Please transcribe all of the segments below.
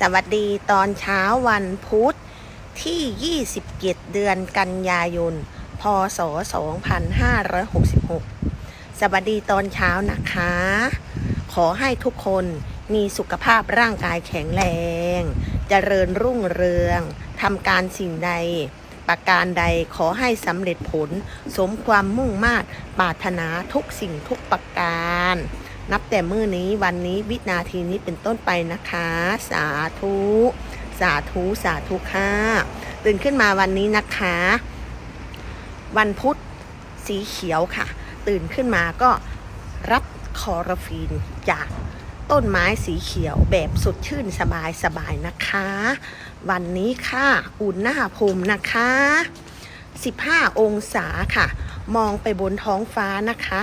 สวัสดีตอนเช้าวันพุธที่ 27 เดือนกันยายน พศ 2566 สวัสดีตอนเช้านะคะ ขอให้ทุกคนมีสุขภาพร่างกายแข็งแรงจเจริญรุ่งเรืองทำการสิ่งใด ประการใดขอให้สำเร็จผล สมความมุ่งมา่ปรารถนาทุกสิ่งทุกประการ นับแต่มื้อนี้วันนี้วินาทีนี้เป็นต้นไปนะคะ สาธุ สาธุ สาธุค่ะ ตื่นขึ้นมาวันนี้นะคะ วันพุธสีเขียวค่ะ ตื่นขึ้นมาก็รับคอโรฟีนจากต้นไม้สีเขียวแบบสดชื่นสบายสบายๆนะคะ วันนี้ค่ะอุณหภูมินะคะ 15 องศาค่ะ มองไปบนท้องฟ้านะคะ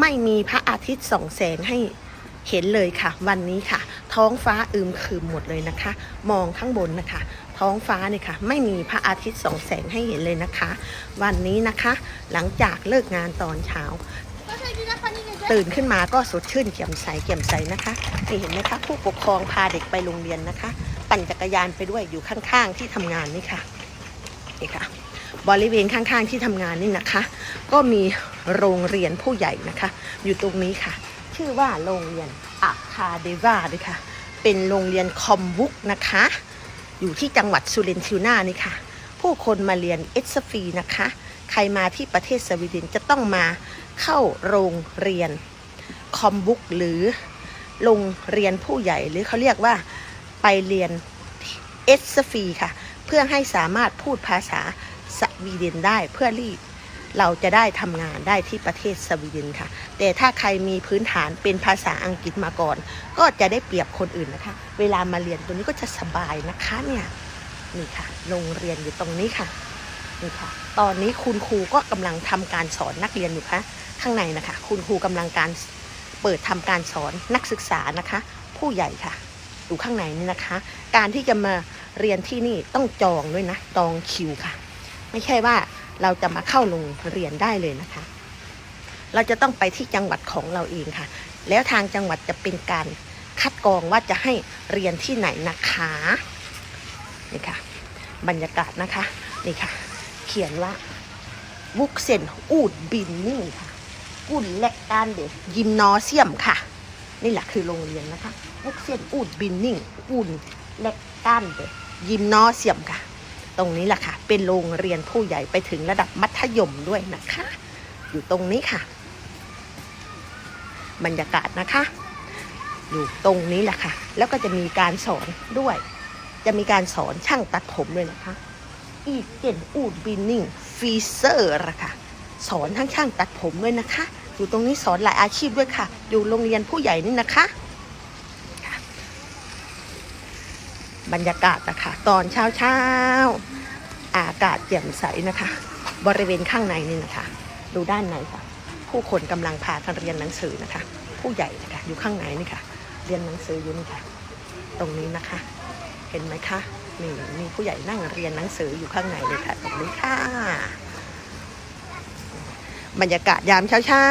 ไม่มีพระอาทิตย์ส่องแสงให้เห็นเลยค่ะ วันนี้ค่ะ ท้องฟ้าอึมครึมหมดเลยนะคะ มองข้างบนนะคะ ท้องฟ้าเนี่ยค่ะ ไม่มีพระอาทิตย์ส่องแสงให้เห็นเลยนะคะ วันนี้นะคะ หลังจากเลิกงานตอนเช้า ตื่นขึ้นมาก็สดชื่นแจ่ยมใสแจ่ยมใสนะคะนี่เห็นไหมคะผู้ปกครองพาเด็กไปโรงเรียนนะคะ ปั่นจักรยานไปด้วยอยู่ข้างๆที่ทำงานนี่ค่ะนี่ค่ะ บริเวณข้างๆที่ทำงานนี่นะคะ ก็มีโรงเรียนผู้ใหญ่นะคะ อยู่ตรงนี้ค่ะ ชื่อว่าโรงเรียนอาคาเดวาด้วยค่ะ เป็นโรงเรียนคอมบุกนะคะ อยู่ที่จังหวัดสุรินทร์ทิวนานี่ค่ะ ผู้คนมาเรียนเอสฟีนะคะ ใครมาที่ประเทศสวีเดนจะต้องมาเข้าโรงเรียนคอมบุกหรือโรงเรียนผู้ใหญ่หรือเขาเรียกว่าไปเรียนเอสฟีค่ะ เพื่อให้สามารถพูดภาษา สวีเดนได้เพื่อรีดเราจะได้ทำงานได้ที่ประเทศสวีเดนค่ะ แต่ถ้าใครมีพื้นฐานเป็นภาษาอังกฤษมาก่อน ก็จะได้เปรียบคนอื่นนะคะ เวลามาเรียนตัวนี้ก็จะสบายนะคะเนี่ยนี่ค่ะ โรงเรียนอยู่ตรงนี้ค่ะนี่ค่ะ ตอนนี้คุณครูก็กำลังทำการสอนนักเรียนอยู่ค่ะ ข้างในนะคะ คุณครูกำลังการเปิดทำการสอนนักศึกษานะคะ ผู้ใหญ่ค่ะอยู่ข้างในนี่นะคะ การที่จะมาเรียนที่นี่ต้องจองด้วยนะจองคิวค่ะ ไม่ใช่ว่าเราจะมาเข้าโรงเรียนได้เลยนะคะ เราจะต้องไปที่จังหวัดของเราเองค่ะ แล้วทางจังหวัดจะเป็นการคัดกรองว่าจะให้เรียนที่ไหนนะคะนี่ค่ะ บรรยากาศนะคะนี่ค่ะ เขียนว่าบุกเซนอูดบินนี่ค่ะกุนและการเด็กยิมนอเซียมค่ะ นี่แหละคือโรงเรียนนะคะบุกเซนอูดบินนิ่งกุนและการเด็กยิมนอเซียมค่ะ ตรงนี้แหละค่ะ เป็นโรงเรียนผู้ใหญ่ไปถึงระดับมัธยมด้วยนะคะ อยู่ตรงนี้ค่ะ บรรยากาศนะคะ อยู่ตรงนี้แหละค่ะ แล้วก็จะมีการสอนด้วย จะมีการสอนช่างตัดผมด้วยนะคะ อีเจนอูดบินนิ่งฟีเซอร์ละค่ะ สอนทั้งช่างตัดผมด้วยนะคะ อยู่ตรงนี้สอนหลายอาชีพด้วยค่ะ อยู่โรงเรียนผู้ใหญ่นี่นะคะ บรรยากาศนะคะ ตอนเช้าเช้าอากาศแจ่มใสนะคะ บริเวณข้างในนี่นะคะ ดูด้านในค่ะ ผู้คนกำลังพากันเรียนหนังสือนะคะ ผู้ใหญ่นะคะอยู่ข้างในนี่ค่ะ เรียนหนังสืออยู่นี่ค่ะ ตรงนี้นะคะ เห็นไหมคะนี่มีผู้ใหญ่นั่งเรียนหนังสืออยู่ข้างในเลยค่ะตรงนี้ค่ะบรรยากาศยามเช้าเช้า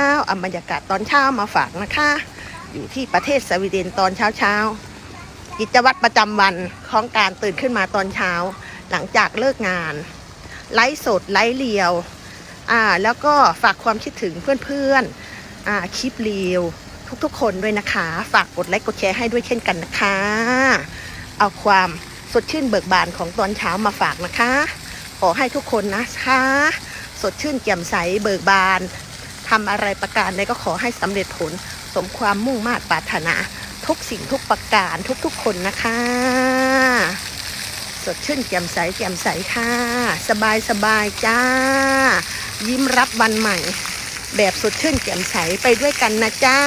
บรรยากาศตอนเช้ามาฝากนะคะ อยู่ที่ประเทศสวีเดนตอนเช้าเช้า กิจวัตรประจำวันของการตื่นขึ้นมาตอนเช้า หลังจากเลิกงาน ไลฟ์สดไลฟ์เรียวอ่าแล้วก็ฝากความคิดถึงเพื่อนๆอ่าคลิปเรียวทุกๆ คนด้วยนะคะ ฝากกดไลค์กดแชร์ให้ด้วยเช่นกันนะคะ เอาความสดชื่นเบิกบานของตอนเช้ามาฝากนะคะ ขอให้ทุกคนนะคะ สดชื่นแจ่มใสเบิกบานทำอะไรประการใดก็ขอให้สำเร็จผลสมความมุ่งมา่ปรารถนา ทุกสิ่งทุกประการทุกๆคนนะคะ สดชื่นแจ่มใสแจ่มใสค่ะ สบายสบายจ้า ยิ้มรับวันใหม่ แบบสดชื่นแจ่มใสไปด้วยกันนะจ้า